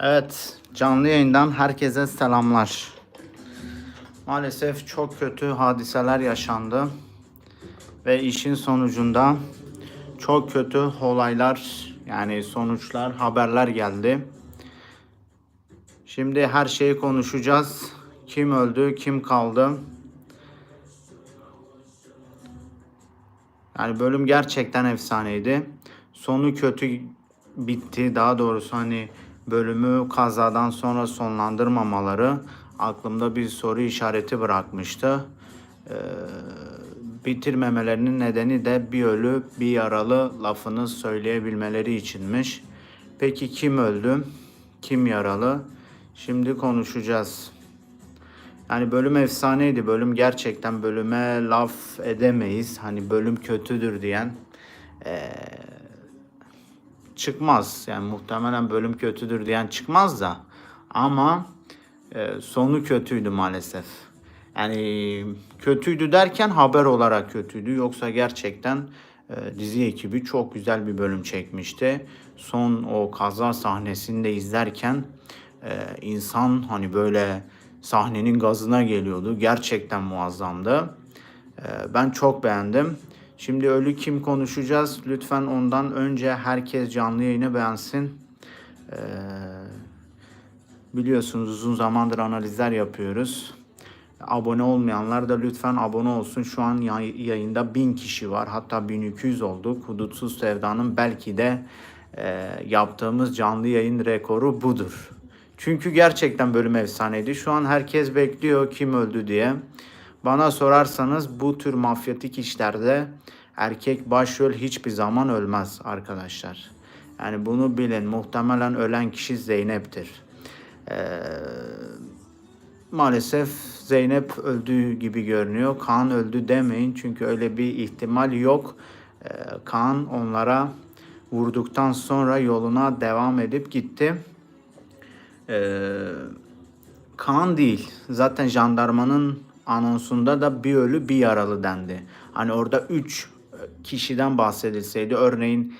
Evet, canlı yayından herkese selamlar. Maalesef çok kötü hadiseler yaşandı ve işin sonucunda çok kötü olaylar yani sonuçlar, haberler geldi. Şimdi her şeyi konuşacağız. Kim öldü, kim kaldı? Yani bölüm gerçekten efsaneydi. Sonu kötü bitti. Daha doğrusu hani bölümü kazadan sonra sonlandırmamaları aklımda bir soru işareti bırakmıştı. Ee, bitirmemelerinin nedeni de bir ölü bir yaralı lafını söyleyebilmeleri içinmiş. Peki kim öldü? Kim yaralı? Şimdi konuşacağız. Yani bölüm efsaneydi. Bölüm gerçekten bölüme laf edemeyiz. Hani bölüm kötüdür diyen eee, çıkmaz. Yani muhtemelen bölüm kötüdür diyen çıkmaz da. Ama eee, sonu kötüydü maalesef. Yani kötüydü derken haber olarak kötüydü. Yoksa gerçekten eee, dizi ekibi çok güzel bir bölüm çekmişti. Son o kaza sahnesini de izlerken eee, insan hani böyle sahnenin gazına geliyordu. Gerçekten muazzamdı. Ee, Ben çok beğendim. Şimdi ölü kim konuşacağız. Lütfen ondan önce herkes canlı yayını beğensin. Ee, biliyorsunuz uzun zamandır analizler yapıyoruz. Abone olmayanlar da lütfen abone olsun. Şu an yay- yayında 1000 kişi var. Hatta 1200 olduk. Hudutsuz Sevda'nın belki de e, yaptığımız canlı yayın rekoru budur. Çünkü gerçekten bölüm efsaneydi. Şu an herkes bekliyor kim öldü diye. Bana sorarsanız bu tür mafyatik işlerde erkek başrol hiçbir zaman ölmez arkadaşlar. Yani bunu bilin. Muhtemelen ölen kişi Zeynep'tir. Ee, maalesef Zeynep öldüğü gibi görünüyor. Kaan öldü demeyin çünkü öyle bir ihtimal yok. Ee, Kaan onlara vurduktan sonra yoluna devam edip gitti. Ee, Kaan değil. Zaten jandarmanın anonsunda da bir ölü bir yaralı dendi. Hani orada 3 kişiden bahsedilseydi örneğin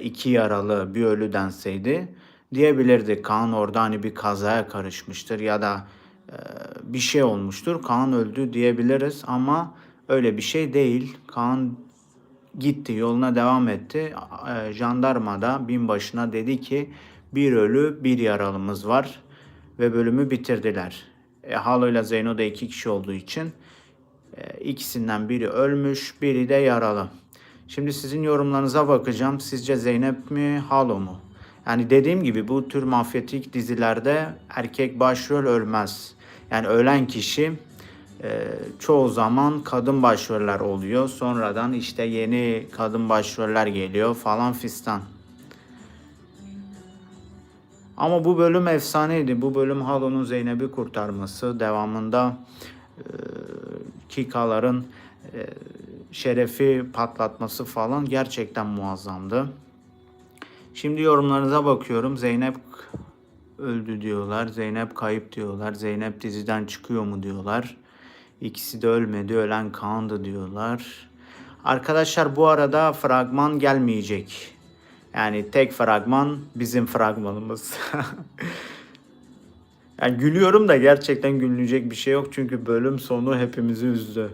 2 yaralı bir ölü denseydi diyebilirdi. Kaan orada hani bir kazaya karışmıştır ya da e, bir şey olmuştur. Kaan öldü diyebiliriz ama öyle bir şey değil. Kaan gitti yoluna devam etti. E, Jandarma da binbaşına dedi ki bir ölü bir yaralımız var ve bölümü bitirdiler. E, Halo ile Zeyno da iki kişi olduğu için e, ikisinden biri ölmüş biri de yaralı. Şimdi sizin yorumlarınıza bakacağım. Sizce Zeynep mi Halo mu? Yani dediğim gibi bu tür mafyatik dizilerde erkek başrol ölmez. Yani ölen kişi e, çoğu zaman kadın başroller oluyor. Sonradan işte yeni kadın başroller geliyor falan fistan. Ama bu bölüm efsaneydi. Bu bölüm Halo'nun Zeynep'i kurtarması, devamında e, Kikaların e, şerefi patlatması falan gerçekten muazzamdı. Şimdi yorumlarınıza bakıyorum. Zeynep öldü diyorlar. Zeynep kayıp diyorlar. Zeynep diziden çıkıyor mu diyorlar. İkisi de ölmedi. Ölen Kaan'dı diyorlar. Arkadaşlar bu arada fragman gelmeyecek. Yani tek fragman bizim fragmanımız. yani gülüyorum da gerçekten gülünecek bir şey yok. Çünkü bölüm sonu hepimizi üzdü.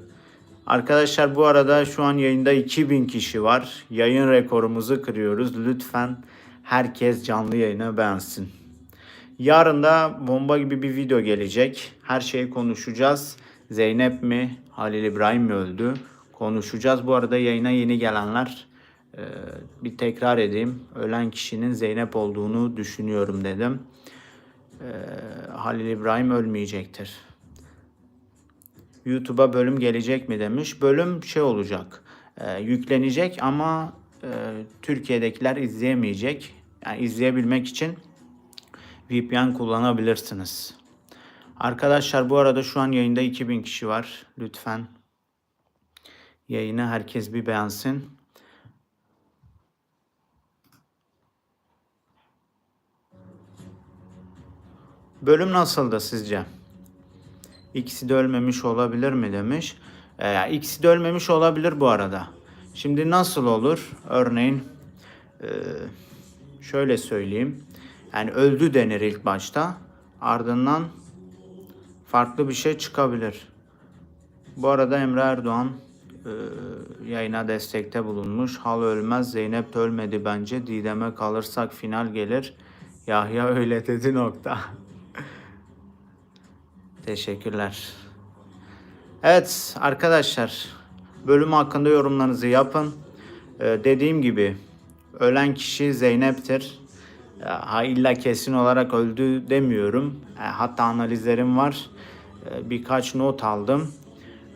Arkadaşlar bu arada şu an yayında 2000 kişi var. Yayın rekorumuzu kırıyoruz. Lütfen herkes canlı yayını beğensin. Yarın da bomba gibi bir video gelecek. Her şeyi konuşacağız. Zeynep mi, Halil İbrahim mi öldü? Konuşacağız. Bu arada yayına yeni gelenler e, bir tekrar edeyim. Ölen kişinin Zeynep olduğunu düşünüyorum dedim. E, Halil İbrahim ölmeyecektir. YouTube'a bölüm gelecek mi demiş. Bölüm şey olacak. e, yüklenecek ama e, Türkiye'dekiler izleyemeyecek. Yani izleyebilmek için VPN kullanabilirsiniz. Arkadaşlar bu arada şu an yayında 2000 kişi var. Lütfen yayını herkes bir beğensin. Bölüm nasıldı sizce? İkisi de ölmemiş olabilir mi demiş. Ee, ikisi de ölmemiş olabilir bu arada. Şimdi nasıl olur? Örneğin e, şöyle söyleyeyim. Yani öldü denir ilk başta. Ardından farklı bir şey çıkabilir. Bu arada Emre Erdoğan e, yayına destekte bulunmuş. Hal ölmez, Zeynep de ölmedi bence. Didem'e kalırsak final gelir. Yahya öyle dedi nokta. Teşekkürler. Evet arkadaşlar bölüm hakkında yorumlarınızı yapın. Ee, dediğim gibi ölen kişi Zeynep'tir. Ha illa kesin olarak öldü demiyorum. Ee, hatta analizlerim var. Ee, birkaç not aldım.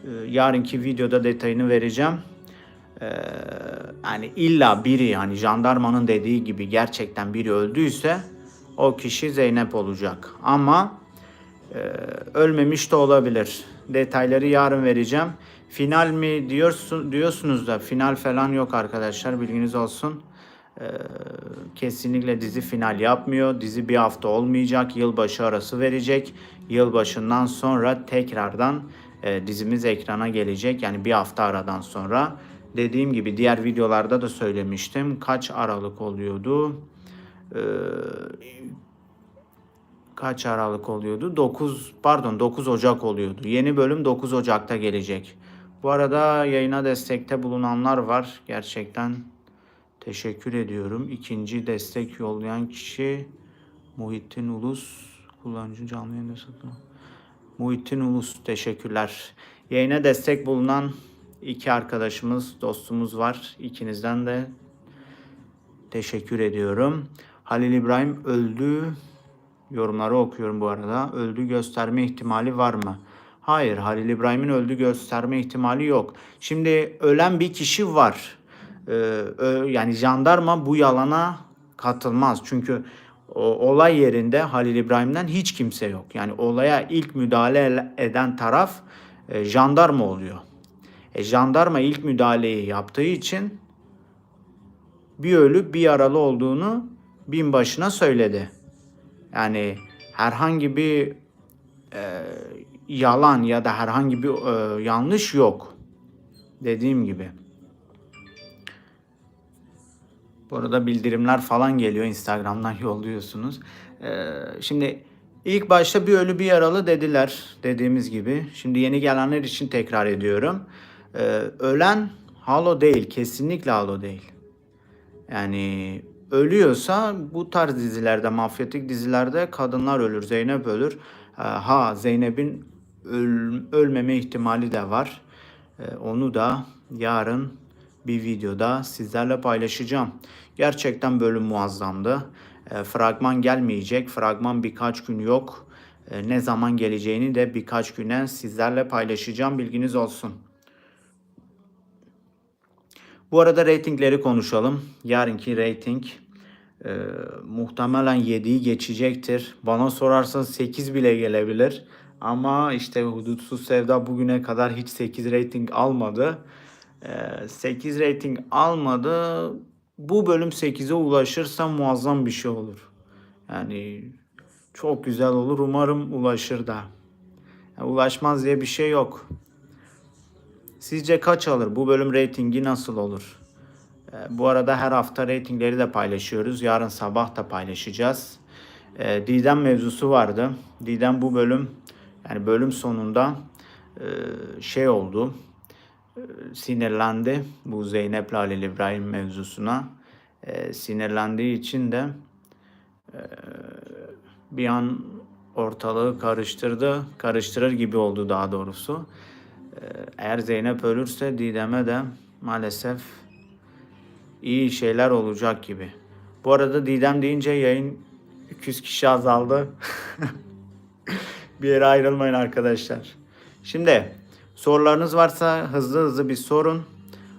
Ee, yarınki videoda detayını vereceğim. Yani illa biri hani jandarmanın dediği gibi gerçekten biri öldüyse o kişi Zeynep olacak. Ama ee, ölmemiş de olabilir. Detayları yarın vereceğim. Final mi diyorsun diyorsunuz da final falan yok arkadaşlar bilginiz olsun. Ee, kesinlikle dizi final yapmıyor. Dizi bir hafta olmayacak. Yılbaşı arası verecek. Yılbaşından sonra tekrardan e, dizimiz ekrana gelecek. Yani bir hafta aradan sonra. Dediğim gibi diğer videolarda da söylemiştim. Kaç Aralık oluyordu? Ee, kaç Aralık oluyordu? 9 pardon 9 Ocak oluyordu. Yeni bölüm 9 Ocak'ta gelecek. Bu arada yayına destekte bulunanlar var. Gerçekten teşekkür ediyorum. İkinci destek yollayan kişi Muhittin Ulus. Kullanıcı canlı yayında satın. Muhittin Ulus teşekkürler. Yayına destek bulunan iki arkadaşımız, dostumuz var. İkinizden de teşekkür ediyorum. Halil İbrahim öldü. Yorumları okuyorum bu arada. Öldü gösterme ihtimali var mı? Hayır, Halil İbrahim'in öldü gösterme ihtimali yok. Şimdi ölen bir kişi var. Ee, yani jandarma bu yalana katılmaz. Çünkü olay yerinde Halil İbrahim'den hiç kimse yok. Yani olaya ilk müdahale eden taraf e, jandarma oluyor. E, jandarma ilk müdahaleyi yaptığı için bir ölü bir yaralı olduğunu binbaşına söyledi. Yani herhangi bir e, yalan ya da herhangi bir e, yanlış yok. Dediğim gibi. Bu arada bildirimler falan geliyor Instagram'dan yolluyorsunuz. E, şimdi ilk başta bir ölü bir yaralı dediler dediğimiz gibi. Şimdi yeni gelenler için tekrar ediyorum. E, ölen Halo değil. Kesinlikle Halo değil. Yani ölüyorsa bu tarz dizilerde, mafyatik dizilerde kadınlar ölür, Zeynep ölür. Ee, Ha Zeynep'in öl- ölmeme ihtimali de var. Ee, Onu da yarın bir videoda sizlerle paylaşacağım. Gerçekten bölüm muazzamdı. Ee, Fragman gelmeyecek. Fragman birkaç gün yok. Ne zaman geleceğini de birkaç güne sizlerle paylaşacağım. Bilginiz olsun. Bu arada reytingleri konuşalım. Yarınki reyting e, muhtemelen 7'yi geçecektir. Bana sorarsan 8 bile gelebilir. Ama işte Hudutsuz Sevda bugüne kadar hiç 8 reyting almadı. E, 8 reyting almadı. Bu bölüm 8'e ulaşırsa muazzam bir şey olur. Yani çok güzel olur. Umarım ulaşır da. Yani ulaşmaz diye bir şey yok. Sizce kaç alır? Bu bölüm reytingi nasıl olur? Ee, Bu arada her hafta reytingleri de paylaşıyoruz. Yarın sabah da paylaşacağız. Ee, Didem mevzusu vardı. Didem bu bölüm yani bölüm sonunda e, şey oldu. e, Sinirlendi bu Zeynep Halil İbrahim mevzusuna. E, Sinirlendiği için de e, bir an ortalığı karıştırdı. Karıştırır gibi oldu daha doğrusu. Ee, Eğer Zeynep ölürse Didem'e de maalesef iyi şeyler olacak gibi. Bu arada Didem deyince yayın 200 kişi azaldı. bir yere ayrılmayın arkadaşlar. Şimdi sorularınız varsa hızlı hızlı bir sorun.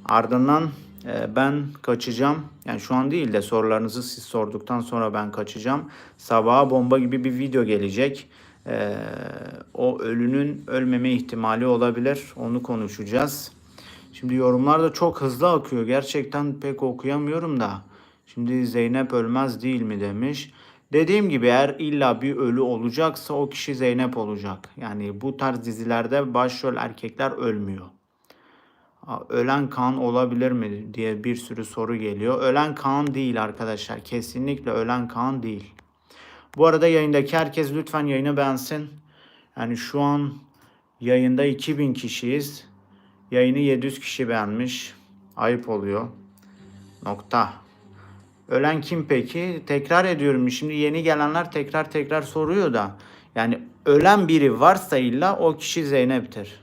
Ardından e, ben kaçacağım. Yani şu an değil de sorularınızı siz sorduktan sonra ben kaçacağım. Sabaha bomba gibi bir video gelecek. E, o ölünün ölmeme ihtimali olabilir. Onu konuşacağız. Şimdi yorumlar da çok hızlı akıyor. Gerçekten pek okuyamıyorum da. Şimdi Zeynep ölmez değil mi demiş. Dediğim gibi eğer illa bir ölü olacaksa o kişi Zeynep olacak. Yani bu tarz dizilerde başrol erkekler ölmüyor. Ölen Kaan olabilir mi diye bir sürü soru geliyor. Ölen Kaan değil arkadaşlar. Kesinlikle ölen Kaan değil. Bu arada yayındaki herkes lütfen yayını beğensin. Yani şu an yayında 2000 kişiyiz. Yayını 700 kişi beğenmiş. Ayıp oluyor. Nokta. Ölen kim peki? Tekrar ediyorum. Şimdi yeni gelenler tekrar tekrar soruyor da. Yani ölen biri varsa illa o kişi Zeynep'tir.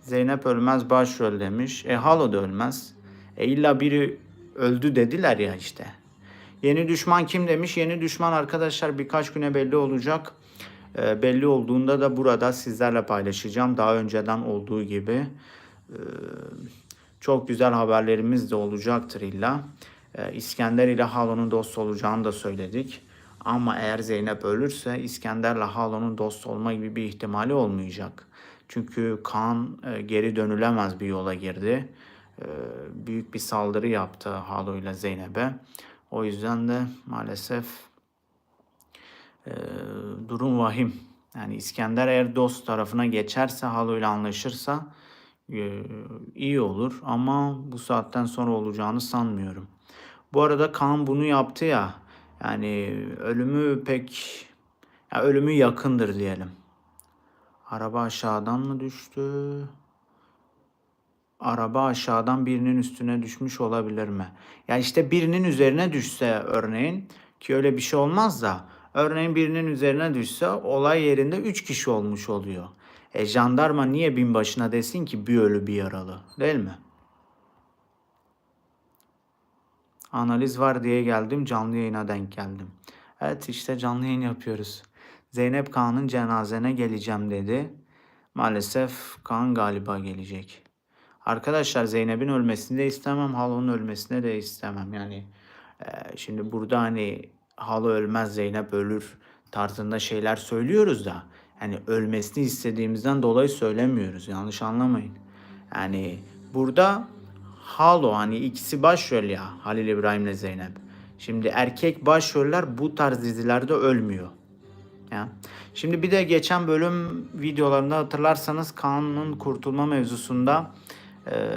Zeynep ölmez başrol demiş. E Halo da ölmez. E illa biri öldü dediler ya işte. Yeni düşman kim demiş? Yeni düşman arkadaşlar birkaç güne belli olacak. E, belli olduğunda da burada sizlerle paylaşacağım. Daha önceden olduğu gibi. E, çok güzel haberlerimiz de olacaktır illa. E, İskender ile Halo'nun dost olacağını da söyledik. Ama eğer Zeynep ölürse İskender'le Halo'nun dost olma gibi bir ihtimali olmayacak. Çünkü Kaan e, geri dönülemez bir yola girdi. E, büyük bir saldırı yaptı Halo ile Zeynep'e. O yüzden de maalesef e, durum vahim. Yani İskender eğer dost tarafına geçerse, Halo ile anlaşırsa e, iyi olur. Ama bu saatten sonra olacağını sanmıyorum. Bu arada Kaan bunu yaptı ya. Yani ölümü pek ya ölümü yakındır diyelim. Araba aşağıdan mı düştü? Araba aşağıdan birinin üstüne düşmüş olabilir mi? Ya işte birinin üzerine düşse örneğin ki öyle bir şey olmaz da örneğin birinin üzerine düşse olay yerinde 3 kişi olmuş oluyor. E jandarma niye binbaşına desin ki bir ölü bir yaralı değil mi? Analiz var diye geldim canlı yayına denk geldim. Evet işte canlı yayın yapıyoruz. Zeynep Kaan'ın cenazene geleceğim dedi. Maalesef Kaan galiba gelecek. Arkadaşlar Zeynep'in ölmesini de istemem, Halo'nun ölmesini de istemem. Yani e, şimdi burada hani Halo ölmez, Zeynep ölür tarzında şeyler söylüyoruz da yani ölmesini istediğimizden dolayı söylemiyoruz. Yanlış anlamayın. Yani burada Halo hani ikisi başrol ya Halil İbrahim'le Zeynep. Şimdi erkek başroller bu tarz dizilerde ölmüyor. Ya. Şimdi bir de geçen bölüm videolarında hatırlarsanız Kaan'ın kurtulma mevzusunda e,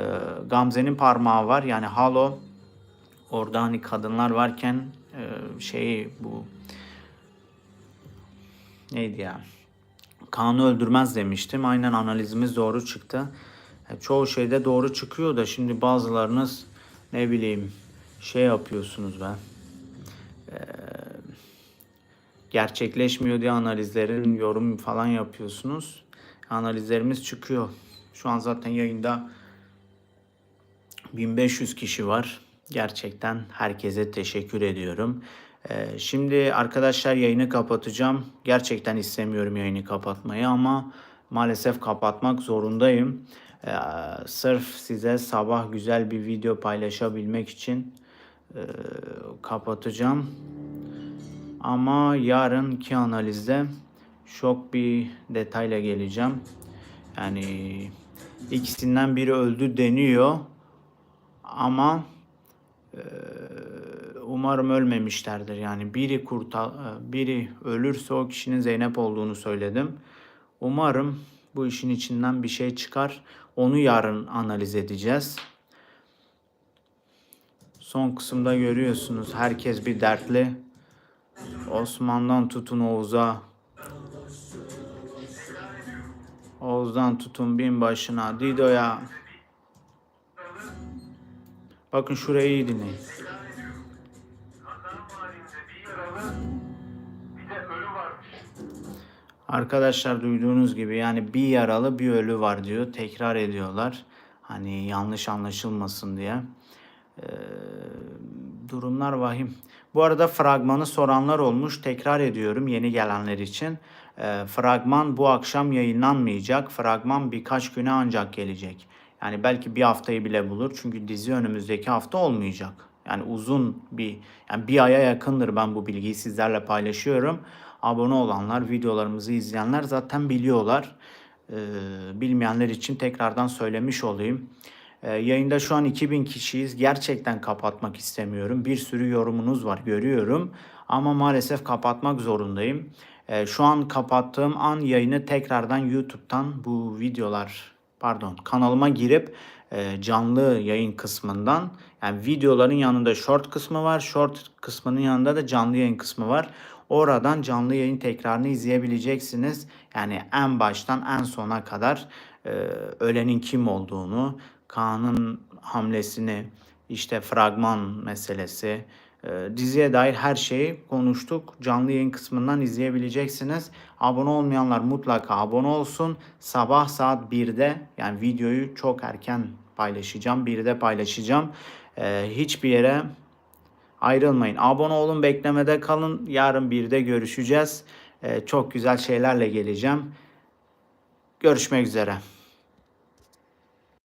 Gamze'nin parmağı var. Yani Halo orada hani kadınlar varken e, şey bu neydi ya? Kaan'ı öldürmez demiştim. Aynen analizimiz doğru çıktı. E, çoğu şeyde doğru çıkıyor da şimdi bazılarınız ne bileyim şey yapıyorsunuz be. E, gerçekleşmiyor diye analizlerin yorum falan yapıyorsunuz. Analizlerimiz çıkıyor. Şu an zaten yayında 1500 kişi var. Gerçekten herkese teşekkür ediyorum. Ee, şimdi arkadaşlar yayını kapatacağım. Gerçekten istemiyorum yayını kapatmayı ama maalesef kapatmak zorundayım. Ee, sırf size sabah güzel bir video paylaşabilmek için e, kapatacağım. Ama yarınki analizde şok bir detayla geleceğim. Yani ikisinden biri öldü deniyor. Ama umarım ölmemişlerdir. Yani biri kurtal biri ölürse o kişinin Zeynep olduğunu söyledim. Umarım bu işin içinden bir şey çıkar. Onu yarın analiz edeceğiz. Son kısımda görüyorsunuz herkes bir dertli. Osman'dan tutun Oğuz'a. Oğuz'dan tutun bin başına. Dido'ya. Bakın şurayı iyi dinleyin. Arkadaşlar duyduğunuz gibi yani bir yaralı bir ölü var diyor. Tekrar ediyorlar. Hani yanlış anlaşılmasın diye. Ee, durumlar vahim. Bu arada fragmanı soranlar olmuş. Tekrar ediyorum yeni gelenler için. Ee, fragman bu akşam yayınlanmayacak. Fragman birkaç güne ancak gelecek. Yani belki bir haftayı bile bulur. Çünkü dizi önümüzdeki hafta olmayacak. Yani uzun bir, yani bir aya yakındır ben bu bilgiyi sizlerle paylaşıyorum. Abone olanlar, videolarımızı izleyenler zaten biliyorlar. Ee, bilmeyenler için tekrardan söylemiş olayım. Ee, yayında şu an 2000 kişiyiz. Gerçekten kapatmak istemiyorum. Bir sürü yorumunuz var görüyorum. Ama maalesef kapatmak zorundayım. Ee, şu an kapattığım an yayını tekrardan YouTube'dan bu videolar pardon kanalıma girip e, canlı yayın kısmından yani videoların yanında short kısmı var. Short kısmının yanında da canlı yayın kısmı var. Oradan canlı yayın tekrarını izleyebileceksiniz. Yani en baştan en sona kadar e, ölenin kim olduğunu, Kaan'ın hamlesini, işte fragman meselesi, diziye dair her şeyi konuştuk. Canlı yayın kısmından izleyebileceksiniz. Abone olmayanlar mutlaka abone olsun. Sabah saat 1'de yani videoyu çok erken paylaşacağım. 1'de paylaşacağım. E, hiçbir yere ayrılmayın. Abone olun, beklemede kalın. Yarın 1'de görüşeceğiz. E, çok güzel şeylerle geleceğim. Görüşmek üzere.